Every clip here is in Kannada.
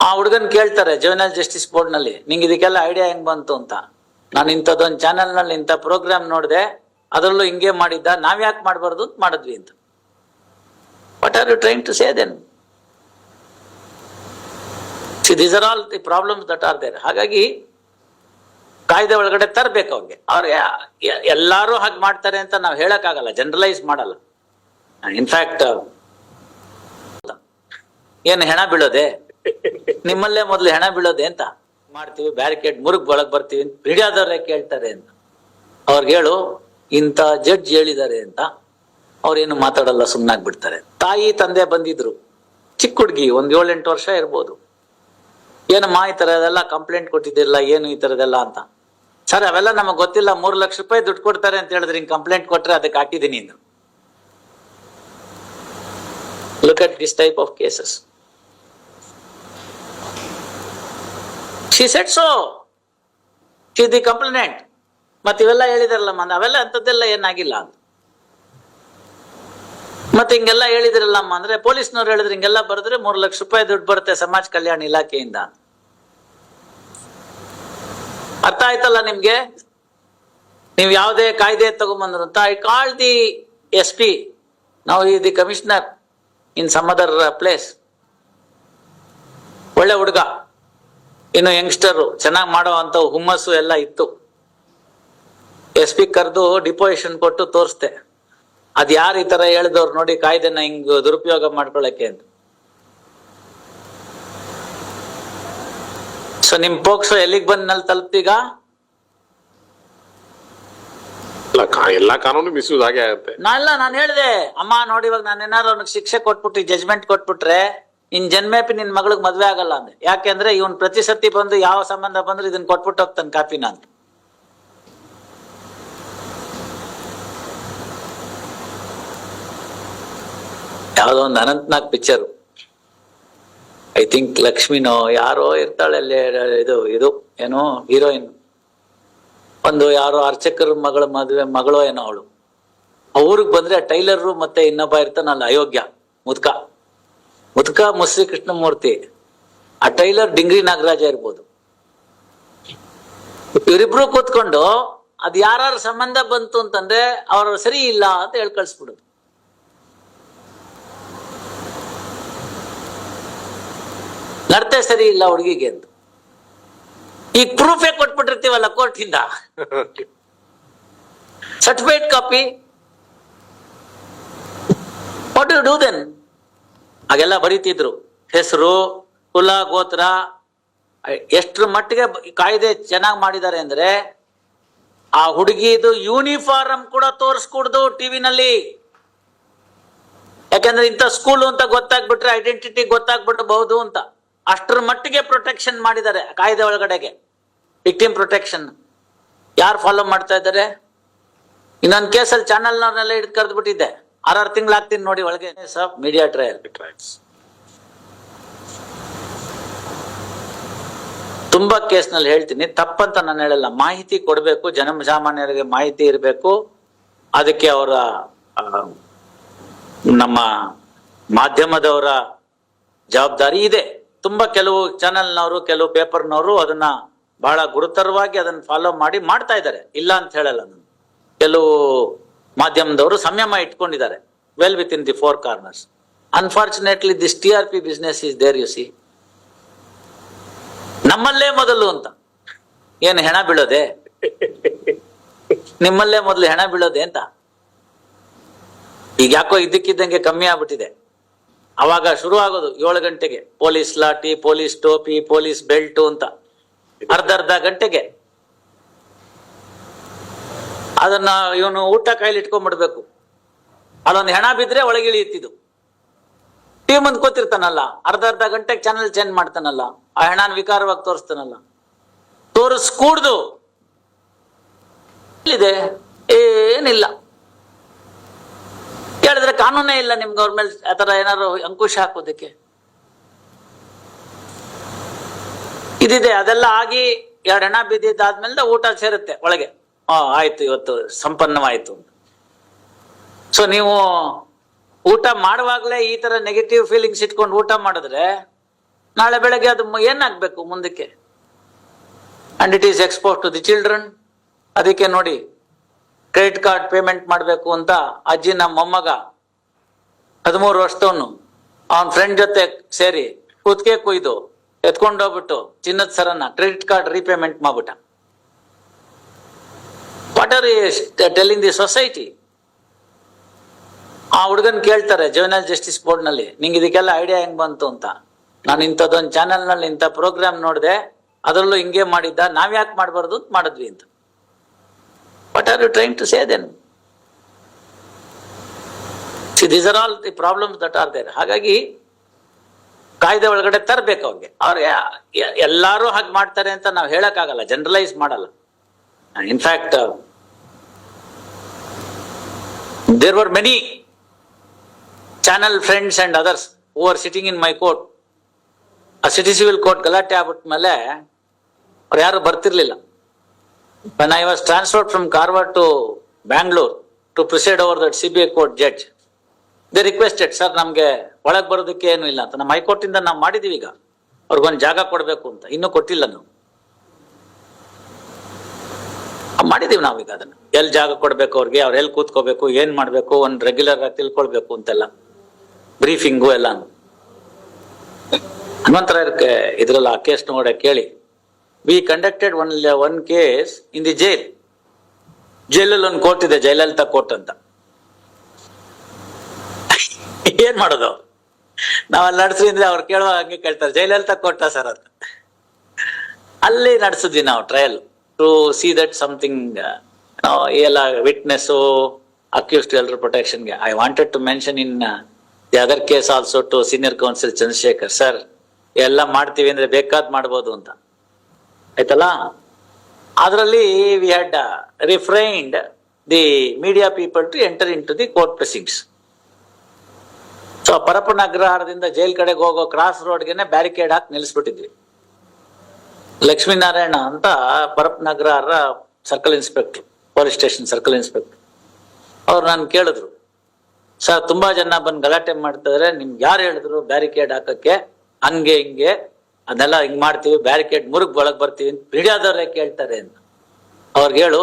ಆ ಹುಡುಗನ್ ಕೇಳ್ತಾರೆ ಜುವೆನಲ್ ಜಸ್ಟಿಸ್ ಬೋರ್ಡ್ನಲ್ಲಿ, ನಿಂಗೆ ಇದಕ್ಕೆಲ್ಲ ಐಡಿಯಾ ಹೆಂಗ್ ಬಂತು ಅಂತ? ನಾನು ಇಂಥದ್ದೊಂದು ಚಾನೆಲ್ನಲ್ಲಿ ಇಂಥ ಪ್ರೋಗ್ರಾಮ್ ನೋಡಿದೆ, ಅದರಲ್ಲೂ ಹಿಂಗೆ ಮಾಡಿದ್ದ, ನಾವ್ ಯಾಕೆ ಮಾಡಬಾರ್ದು ಅಂತ ಮಾಡಿದ್ವಿ ಅಂತ. What are you trying to say then see these are all the problems that are there ಹಾಗಾಗಿ, ಕಾಯ್ದೆ ಒಳಗಡೆ ತರಬೇಕು ಅವ್ರಿಗೆ. ಅವ್ರು ಯಾ- ಎಲ್ಲಾರು ಹಾಗೆ ಮಾಡ್ತಾರೆ ಅಂತ ನಾವು ಹೇಳಕ್ಕಾಗಲ್ಲ ಜನರಲೈಸ್ ಮಾಡಲ್ಲ. ಇನ್ಫ್ಯಾಕ್ಟ್ ಏನು ಹೆಣ ಬೀಳೋದೆ? ನಿಮ್ಮಲ್ಲೇ ಮೊದಲು ಹೆಣ ಬೀಳೋದೆ ಅಂತ ಮಾಡ್ತೀವಿ, ಬ್ಯಾರಿಕೇಡ್ ಮುರುಗ್ ಒಳಗ್ ಬರ್ತೀವಿ ಮೀಡಿಯಾದವ್ರೆ ಕೇಳ್ತಾರೆ ಅಂತ. ಅವ್ರಿಗೆ ಹೇಳು, ಇಂಥ ಜಡ್ಜ್ ಹೇಳಿದ್ದಾರೆ ಅಂತ. ಅವ್ರೇನು ಮಾತಾಡಲ್ಲ ಸುಮ್ಮನಾಗ್ಬಿಡ್ತಾರೆ ತಾಯಿ, ತಂದೆ ಬಂದಿದ್ರು. ಚಿಕ್ಕ ಹುಡುಗಿ, ಒಂದ್ ಏಳೆಂಟು ವರ್ಷ ಇರ್ಬೋದು. ಏನಮ್ಮ, ಈ ತರದೆಲ್ಲ ಕಂಪ್ಲೇಂಟ್ ಕೊಟ್ಟಿದ್ದಿಲ್ಲ, ಏನು ಈ ತರದೆಲ್ಲ ಅಂತ. ಸರ್, ಅವೆಲ್ಲ ನಮಗ್ ಗೊತ್ತಿಲ್ಲ, ಮೂರ್ ಲಕ್ಷ ರೂಪಾಯಿ ದುಡ್ಡು ಕೊಡ್ತಾರೆ ಅಂತ ಹೇಳಿದ್ರೆ ಹಿಂಗ್ ಕಂಪ್ಲೇಂಟ್ ಕೊಟ್ರೆ ಅದಕ್ಕೆ ಹಾಕಿದೀನಿ ಇನ್ನು look at this type of cases she said so she the complaint ಮತ್ತೆ ಇವೆಲ್ಲ ಹೇಳಿದಾರಲ್ಲ ಮಂದ ಅವೆಲ್ಲ ಅಂತದ್ದೆಲ್ಲ ಏನಾಗಿಲ್ಲ ಅಂತ ಮತ್ತೆ ಹಿಂಗೆಲ್ಲ ಹೇಳಿದ್ರಲ್ಲಮ್ಮ ಅಂದ್ರೆ ಪೊಲೀಸ್ನವ್ರು ಹೇಳಿದ್ರೆ ಹಿಂಗೆಲ್ಲ ಬರೆದ್ರೆ ಮೂರು ಲಕ್ಷ ರೂಪಾಯಿ ದುಡ್ಡು ಬರುತ್ತೆ ಸಮಾಜ ಕಲ್ಯಾಣ ಇಲಾಖೆಯಿಂದ. ಅರ್ಥ ಆಯ್ತಲ್ಲ ನಿಮ್ಗೆ? ನೀವು ಯಾವುದೇ ಕಾಯ್ದೆ ತಗೊಂಬಂದ್ರು ಅಂತ I call the S P ನಾವು ಈ the commissioner in some other place ಒಳ್ಳೆ ಹುಡುಗ. ಇನ್ನು ಯಂಗ್ಸ್ಟರ್ ಚೆನ್ನಾಗಿ ಮಾಡೋ ಅಂತ ಹುಮ್ಮಸ್ಸು ಎಲ್ಲ ಇತ್ತು. ಎಸ್ ಪಿ ಕರೆದು ಡಿಪೋಸಿಷನ್ ಕೊಟ್ಟು ತೋರಿಸ್ದೆ. ಅದ್ ಯಾರು ಈ ತರ ಹೇಳಿದವ್ರು ನೋಡಿ ಕಾಯ್ದೆನ ಹಿಂಗ್ ದುರುಪಯೋಗ ಮಾಡ್ಕೊಳಕ್ಕೆ ಅಂತ. ಸೊ ನಿಮ್ ಪೋಕ್ಸೋ ಎಲ್ಲಿಗ್ ಬಂದ್ನಲ್ಲಿ ತಲುಪ್ತೀಗ? ಇಲ್ಲ ಎಲ್ಲಾ ಕಾನೂನು ಮಿಸ್ಯೂಸ್ ಆಗೇ ಆಗುತ್ತೆ. ನಾನೆಲ್ಲ ನಾನು ಹೇಳಿದೆ. ಅಮ್ಮ ನೋಡಿ ಇವಾಗ ನಾನು ಅವ್ನಿಗೆ ಶಿಕ್ಷೆ ಕೊಟ್ಬಿಟ್ಟು ಜಜ್ಮೆಂಟ್ ಕೊಟ್ಬಿಟ್ರೆ ನಿನ್ ಜನ್ಮೇಪಿ ನಿನ್ ಮಗಳಿಗೆ ಮದ್ವೆ ಆಗಲ್ಲ ಅಂದ್ರೆ ಯಾಕೆಂದ್ರೆ ಇವನ್ ಪ್ರತಿ ಸತಿ ಬಂದು ಯಾವ ಸಂಬಂಧ ಬಂದ್ರೆ ಇದನ್ನ ಕೊಟ್ಬಿಟ್ಟು ಹೋಗ್ತಾನೆ ಕಾಪಿನ ಅಂತ. ಯಾವುದೋ ಒಂದು ಅನಂತ್ನಾಗ್ ಪಿಕ್ಚರ್ ಐ ಥಿಂಕ್ ಲಕ್ಷ್ಮಿನೋ ಯಾರೋ ಇರ್ತಾಳೆ ಅಲ್ಲಿ, ಇದು ಇದು, ಏನೋ ಹೀರೋಯಿನ್ ಒಂದು ಯಾರೋ ಅರ್ಚಕರ ಮಗಳ ಮದುವೆ, ಮಗಳೋ ಏನೋ ಅವಳು. ಅವ್ರಿಗೆ ಬಂದ್ರೆ ಟೈಲರು ಮತ್ತೆ ಇನ್ನೊಬ್ಬ ಇರ್ತಾನಲ್ಲ ಅಯೋಗ್ಯ, ಮುದ್ಕ. ಮುದ್ಕ ಮುಸ್ರಿ ಕೃಷ್ಣಮೂರ್ತಿ, ಆ ಟೈಲರ್ ಡಿಂಗ್ರಿ ನಾಗರಾಜ ಇರ್ಬೋದು. ಇವರಿಬ್ರು ಕೂತ್ಕೊಂಡು ಅದ್ ಯಾರ ಸಂಬಂಧ ಬಂತು ಅಂತಂದ್ರೆ ಅವ್ರ ಸರಿ ಇಲ್ಲ ಅಂತ ಹೇಳಿ ಕಳ್ಸ್ಬಿಡುದು. ನಡತೆ ಸರಿ ಇಲ್ಲ ಹುಡುಗಿಗೆ ಅಂತ. ಈಗ ಪ್ರೂಫೇ ಕೊಟ್ಬಿಟ್ಟಿರ್ತೀವಲ್ಲ ಇಂದ certificate copy what you do then ಹಾಗೆಲ್ಲ ಬರೀತಿದ್ರು. ಹೆಸರು, ಕುಲ, ಗೋತ್ರ ಎಷ್ಟ್ರ ಮಟ್ಟಿಗೆ ಕಾಯ್ದೆ ಚೆನ್ನಾಗಿ ಮಾಡಿದ್ದಾರೆ ಅಂದ್ರೆ ಆ ಹುಡುಗಿದು ಯೂನಿಫಾರ್ಮ್ ಕೂಡ ತೋರಿಸ್ಕೊಡ್ದು ಟಿವಿನಲ್ಲಿ ಯಾಕಂದ್ರೆ ಇಂಥ ಸ್ಕೂಲ್ ಅಂತ ಗೊತ್ತಾಗ್ಬಿಟ್ರೆ ಐಡೆಂಟಿಟಿ ಗೊತ್ತಾಗ್ಬಿಡಬಹುದು ಅಂತ. ಅಷ್ಟರ ಮಟ್ಟಿಗೆ ಪ್ರೊಟೆಕ್ಷನ್ ಮಾಡಿದ್ದಾರೆ ಕಾಯ್ದೆ ಒಳಗಡೆಗೆ. ವಿಕ್ಟಿಮ್ ಪ್ರೊಟೆಕ್ಷನ್ ಯಾರು ಫಾಲೋ ಮಾಡ್ತಾ ಇದ್ದಾರೆ? ಇನ್ನೊಂದು ಕೇಸಲ್ಲಿ ಚಾನಲ್ನವ್ರನ್ನೆಲ್ಲ ಹಿಡಿದು ಕರೆದು ಬಿಟ್ಟಿದ್ದೆ ಆರಾರು ತಿಂಗಳು ಆಗ್ತೀನಿ ನೋಡಿ ಒಳಗೆ. ಸಬ್ ಮೀಡಿಯಾ ಟ್ರಯಲ್ ತುಂಬಾ ಕೇಸ್ನಲ್ಲಿ ಹೇಳ್ತೀನಿ, ತಪ್ಪಂತ ನಾನು ಹೇಳಲ್ಲ. ಮಾಹಿತಿ ಕೊಡಬೇಕು, ಜನಸಾಮಾನ್ಯರಿಗೆ ಮಾಹಿತಿ ಇರಬೇಕು. ಅದಕ್ಕೆ ಅವರ ನಮ್ಮ ಮಾಧ್ಯಮದವರ ಜವಾಬ್ದಾರಿ ಇದೆ. ತುಂಬಾ ಕೆಲವು ಚಾನೆಲ್ನವರು ಕೆಲವು ಪೇಪರ್ನವರು ಅದನ್ನ ಬಹಳ ಗುರುತರವಾಗಿ ಅದನ್ನ ಫಾಲೋ ಮಾಡಿ ಮಾಡ್ತಾ ಇದ್ದಾರೆ. ಇಲ್ಲ ಅಂತ ಹೇಳಲ್ಲ ನಾನು. ಕೆಲವು ಮಾಧ್ಯಮದವರು ಸಂಯಮ ಇಟ್ಕೊಂಡಿದ್ದಾರೆ. Well with in the four corners unfortunately this T R P business is there you see ನಮ್ಮಲ್ಲೇ ಮೊದಲು ಅಂತ. ಏನು ಹೆಣ ಬೀಳೋದೆ? ನಿಮ್ಮಲ್ಲೇ ಮೊದಲು ಹೆಣ ಬೀಳೋದೆ ಅಂತ. ಈಗ ಯಾಕೋ ಇದ್ದಕ್ಕಿದ್ದಂಗೆ ಕಮ್ಮಿ ಆಗ್ಬಿಟ್ಟಿದೆ. ಅವಾಗ ಶುರು ಆಗೋದು ಏಳು ಗಂಟೆಗೆ. ಪೊಲೀಸ್ ಲಾಠಿ ಪೊಲೀಸ್ ಟೋಪಿ ಪೊಲೀಸ್ ಬೆಲ್ಟು ಅಂತ. ಅರ್ಧ ಅರ್ಧ ಗಂಟೆಗೆ. ಅದನ್ನ ಇವನು ಊಟ ಕೈಲಿ ಇಟ್ಕೊಂಡ್ಬಿಡ್ಬೇಕು. ಅದೊಂದು ಹೆಣ ಬಿದ್ರೆ ಒಳಗೆ ಇಳಿಯುತ್ತಿದ್ದು. ಟೀಮ್ ಅಂತ ಕೂತಿರ್ತಾನಲ್ಲ, ಅರ್ಧ ಅರ್ಧ ಗಂಟೆಗೆ ಚಾನಲ್ ಚೇಂಜ್ ಮಾಡ್ತಾನಲ್ಲ, ಆ ಹೆಣನ ವಿಕಾರವಾಗಿ ತೋರಿಸ್ತಾನಲ್ಲ. ತೋರಿಸ್ಕೂಡ್ದು. ಇಲ್ಲಿದೆ ಏನಿಲ್ಲ. ಕೇಳಿದ್ರೆ ಕಾನೂನೇ ಇಲ್ಲ ನಿಮ್ ಅವ್ರ ಮೇಲೆ ಆತರ ಏನಾದ್ರು ಅಂಕುಶ ಹಾಕೋದಕ್ಕೆ. ಇದಿದೆ, ಅದೆಲ್ಲ ಆಗಿ ಎರಡು ಹೆಣ ಬಿದ್ದಿದ್ದಾದ್ಮೇಲೆ ಊಟ ಸೇರುತ್ತೆ ಒಳಗೆ. ಹಾ ಆಯ್ತು, ಇವತ್ತು ಸಂಪನ್ನವಾಯ್ತು. ಸೊ ನೀವು ಊಟ ಮಾಡುವಾಗಲೇ ಈ ತರ ನೆಗೆಟಿವ್ ಫೀಲಿಂಗ್ಸ್ ಇಟ್ಕೊಂಡು ಊಟ ಮಾಡಿದ್ರೆ ನಾಳೆ ಬೆಳಗ್ಗೆ ಅದು ಏನಾಗ್ಬೇಕು ಮುಂದಕ್ಕೆ? And it is expose to the children ಅದಕ್ಕೆ ನೋಡಿ ಕ್ರೆಡಿಟ್ ಕಾರ್ಡ್ ಪೇಮೆಂಟ್ ಮಾಡಬೇಕು ಅಂತ ಅಜ್ಜಿ ನಮ್ಮ ಮೊಮ್ಮಗ ಹದಿಮೂರು ವರ್ಷದವನು, ಅವನ ಫ್ರೆಂಡ್ ಜೊತೆ ಸೇರಿ ಕೂತ್ಕೆ ಕುಯ್ದು ಎತ್ಕೊಂಡೋಗ್ಬಿಟ್ಟು ಚಿನ್ನದ ಸರನ್ನ ಕ್ರೆಡಿಟ್ ಕಾರ್ಡ್ ರೀಪೇಮೆಂಟ್ ಮಾಡ್ಬಿಟ್ಟ. What are telling the society ಆ ಹುಡುಗನ್ ಕೇಳ್ತಾರೆ ಜುವೆನಲ್ ಜಸ್ಟಿಸ್ ಬೋರ್ಡ್ನಲ್ಲಿ ನಿಂಗೆ ಇದಕ್ಕೆಲ್ಲ ಐಡಿಯಾ ಹೆಂಗ್ ಬಂತು ಅಂತ? ನಾನು ಇಂಥದ್ದೊಂದು ಚಾನೆಲ್ನಲ್ಲಿ ಇಂಥ ಪ್ರೋಗ್ರಾಮ್ ನೋಡಿದೆ, ಅದರಲ್ಲೂ ಹಿಂಗೆ ಮಾಡಿದ್ದ, ನಾವ್ ಯಾಕೆ ಮಾಡಬಾರ್ದು ಅಂತ ಮಾಡಿದ್ವಿ ಅಂತ. What are you trying to say then these are all the problems that are there ಹಾಗಾಗಿ, ಕಾಯ್ದೆ ಒಳಗಡೆ ತರಬೇಕು ಅವ್ರಿಗೆ. ಎ- ಎಲ್ಲಾರು ಹಾಗೆ ಮಾಡ್ತಾರೆ ಅಂತ ನಾವು ಹೇಳಕ್ಕಾಗಲ್ಲ ಜನರಲೈಸ್ ಮಾಡಲ್ಲ. In fact there were many channel friends and others who are sitting in my court ಆ ಸಿಟಿ ಸಿವಿಲ್ ಕೋರ್ಟ್ ಗಲಾಟೆ ಆಗ್ಬಿಟ್ಮೇಲೆ ಅವ್ರು ಯಾರು ಬರ್ತಿರ್ಲಿಲ್ಲ. When I was transferred from Karwar to Bangalore to preside over that CBI court judge, they requested, sir ನಮ್ಗೆ ಒಳಗೆ ಬರೋದಕ್ಕೆ ಏನು ಇಲ್ಲ ಅಂತ. ನಮ್ಮ ಹೈಕೋರ್ಟ್ ಇಂದ ನಾವು ಮಾಡಿದೀವಿ ಈಗ. ಅವ್ರಿಗೊಂದು ಜಾಗ ಕೊಡಬೇಕು ಅಂತ. ಇನ್ನೂ ಕೊಟ್ಟಿಲ್ಲ ನಾವು. ಮಾಡಿದೀವಿ ನಾವೀಗ ಅದನ್ನ. ಎಲ್ಲಿ ಜಾಗ ಕೊಡ್ಬೇಕು ಅವ್ರಿಗೆ, ಅವ್ರು ಎಲ್ಲಿ ಕೂತ್ಕೋಬೇಕು, ಏನ್ ಮಾಡ್ಬೇಕು ಒಂದ್ ರೆಗ್ಯುಲರ್ ಆಗಿ ತಿಳ್ಕೊಳ್ಬೇಕು ಅಂತೆಲ್ಲ. ಬ್ರೀಫಿಂಗು ಎಲ್ಲ ಹನುಮಂತರಾಯರ್ಗೆ ಇದ್ರಲ್ಲಿ ಆ ಕೇಸ್ ನೋಡ ಕೇಳಿ. We conducted one one case in the jail ಜೈಲಲ್ಲಿ ಒಂದು ಕೋರ್ಟ್ ಇದೆ ಜಯಲಲಿತಾ ಕೋರ್ಟ್ ಅಂತ. ಏನ್ ಮಾಡೋದು? ನಾವಲ್ಲಿ ನಡೆಸಿದ್ರೆ ಅವ್ರು ಕೇಳುವ ಹಂಗೆ ಕೇಳ್ತಾರೆ ಜಯಲಲಿತಾ ಕೋರ್ಟ ಸರ್ ಅಂತ. ಅಲ್ಲಿ ನಡೆಸಿದ್ವಿ ನಾವು trial to see that something ಎಲ್ಲ ವಿಟ್ನೆಸ್ ಅಕ್ಯೂಸ್ಡ್ ಎಲ್ಲರ ಪ್ರೊಟೆಕ್ಷನ್ಗೆ I wanted to mention in the other case also to senior counsel Chandrashekar sir ಎಲ್ಲ ಮಾಡ್ತೀವಿ ಅಂದ್ರೆ ಬೇಕಾದ್ ಮಾಡ್ಬೋದು ಅಂತ. ಆಯ್ತಲ್ಲ? ಅದರಲ್ಲಿ we had refrained the media people to enter in to the court proceedings so Parappana ಅಗ್ರಹಾರದಿಂದ ಜೈಲ್ ಕಡೆಗೆ ಹೋಗೋ ಕ್ರಾಸ್ ರೋಡ್ಗೆನೆ ಬ್ಯಾರಿಕೇಡ್ ಹಾಕಿ ನಿಲ್ಲಿಸ್ಬಿಟ್ಟಿದ್ವಿ. ಲಕ್ಷ್ಮೀನಾರಾಯಣ ಅಂತ Parappana Agrahara circle inspector police station circle inspector. ಅವ್ರು ನಾನು ಕೇಳಿದ್ರು, ಸರ್, ತುಂಬಾ ಜನ ಬಂದು ಗಲಾಟೆ ಮಾಡ್ತಿದ್ರೆ, ನಿಮ್ಗೆ ಯಾರು ಹೇಳಿದ್ರು ಬ್ಯಾರಿಕೇಡ್ ಹಾಕಕ್ಕೆ? ಹಂಗೆ, ಹಿಂಗೆ ಅದನ್ನೆಲ್ಲ ಹಿಂಗ್ ಮಾಡ್ತೀವಿ, ಬ್ಯಾರಿಕೇಡ್ ಮುರುಗ್ ಒಳಗ್ ಬರ್ತೀವಿ ಅಂತ ಮೀಡಿಯಾದವ್ರೆ ಕೇಳ್ತಾರೆ ಅಂತ. ಅವ್ರಿಗೆ ಹೇಳು,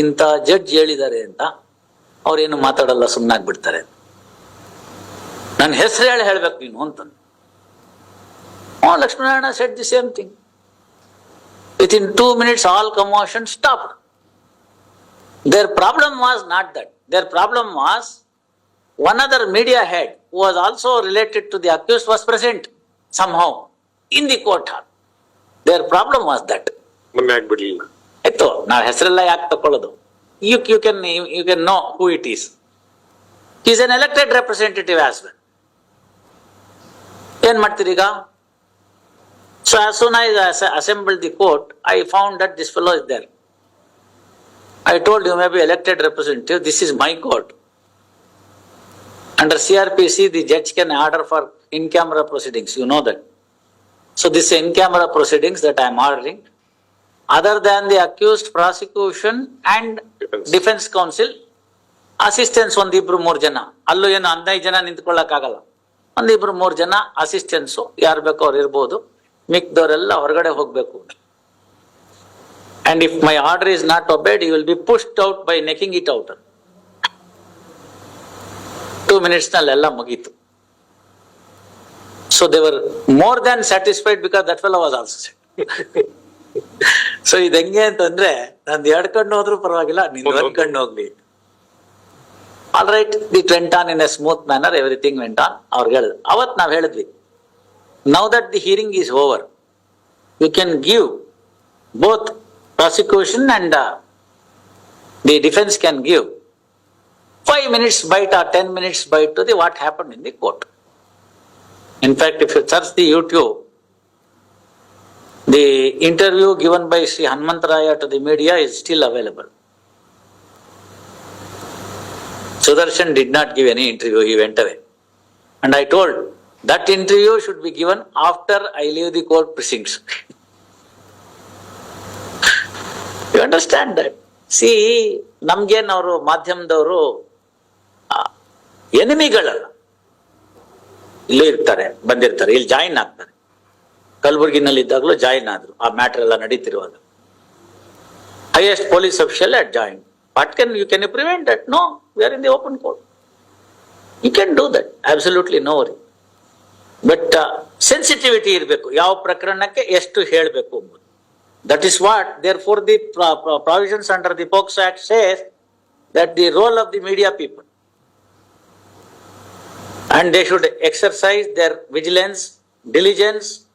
ಇಂಥ ಜಡ್ಜ್ ಹೇಳಿದ್ದಾರೆ ಅಂತ ಅವ್ರೇನು ಮಾತಾಡಲ್ಲ ಸುಮ್ಮನಾಗ್ಬಿಡ್ತಾರೆ ನನ್ನ ಹೆಸರು ಹೇಳಿ ಹೇಳ್ಬೇಕು ನೀನು ಅಂತ ಓ Lakshminarayana set the same thing. With in two minutes all commotion stop there problem was not that there problem was one other media head who was also related to the accused was present somehow in the court hall. Their problem was that. ಮೊನ್ನೆ ಆಗ್ಬಿಡ್ಲಿಲ್ಲ ಆಯ್ತು ನಾವು ಹೆಸರೆಲ್ಲ ಯಾಕೆ ತಕೊಳ್ಳೋದು? You you can you can know who it is is an elected representative as well ಏನ್ ಮಾಡ್ತೀರಿ ಈಗ? So as soon I assemble the court I found that this fellow is there I told you, maybe elected representative, this is my court. Court Under CRPC, the judge can order for in-camera proceedings, you know that. So this in-camera proceedings that I am ordering, other than the accused prosecution and Defense. defense counsel, assistance ಒಂದಿಬ್ರು ಮೂರ್ ಜನ ಅಲ್ಲೂ ಏನು ಹದಿನೈದು ಜನ ನಿಂತ್ಕೊಳ್ಳಕ್ ಆಗಲ್ಲ ಒಂದಿಬ್ರು ಮೂರ್ ಜನ ಅಸಿಸ್ಟೆನ್ಸ್ ಯಾರು ಬೇಕೋ ಅವ್ರು ಇರ್ಬೋದು ಮಿಕ್ದವರೆಲ್ಲ ಹೊರಗಡೆ ಹೋಗ್ಬೇಕು and if my order is not obeyed you will be pushed out by necking it out two minutes ನಲ್ಲೆಲ್ಲ ಮುಗೀತು so they were more than satisfied because that fellow was also so ಇದು ಹೆಂಗೆ ಅಂತಂದ್ರೆ ನಂದು ಎರಡ್ ಕಣ್ಣು ಹೋದ್ರೂ ಪರವಾಗಿಲ್ಲ ನಿನ್ ಒಂದ್ ಕಣ್ಣು ಹೋಗ್ಲಿ all right the went on in a smooth manner everything went on ಅವ್ರಿಗೆ ಹೇಳಿದ್ರು ಅವತ್ ನಾವ್ ಹೇಳಿದ್ವಿ now that the hearing is over you can give both prosecution and uh, the defense can give five minutes bite or ten minutes bite to the what happened in the court. In fact, if you search the YouTube, the interview given by Sri Hanumantaraya to the media is still available. Sudarshan did not give any interview, he went away. And I told that interview should be given after I leave the court precincts. You understand that see ನಮ್ಗೇನ್ ಅವರು ಮಾಧ್ಯಮದವರು ಎನಿಮಿಗಳಲ್ಲ. ಇಲ್ಲೂ ಇರ್ತಾರೆ, ಬಂದಿರ್ತಾರೆ, ಇಲ್ಲಿ ಜಾಯಿನ್ ಆಗ್ತಾರೆ. ಕಲಬುರಗಿನಲ್ಲಿ ಇದ್ದಾಗಲೂ ಜಾಯಿನ್ ಆದ್ರು, ಆ ಮ್ಯಾಟರ್ ಎಲ್ಲ ನಡೀತಿರುವಾಗ. Highest police official at join what can you can you prevent that no we are in the open court you can do that absolutely no worry but sensitivity ಇರಬೇಕು, ಯಾವ ಪ್ರಕರಣಕ್ಕೆ ಎಷ್ಟು ಹೇಳಬೇಕು ಎಂಬುದು. That is what, therefore, the provisions under the POX Act says that the role of the media people. And they should exercise their vigilance, diligence,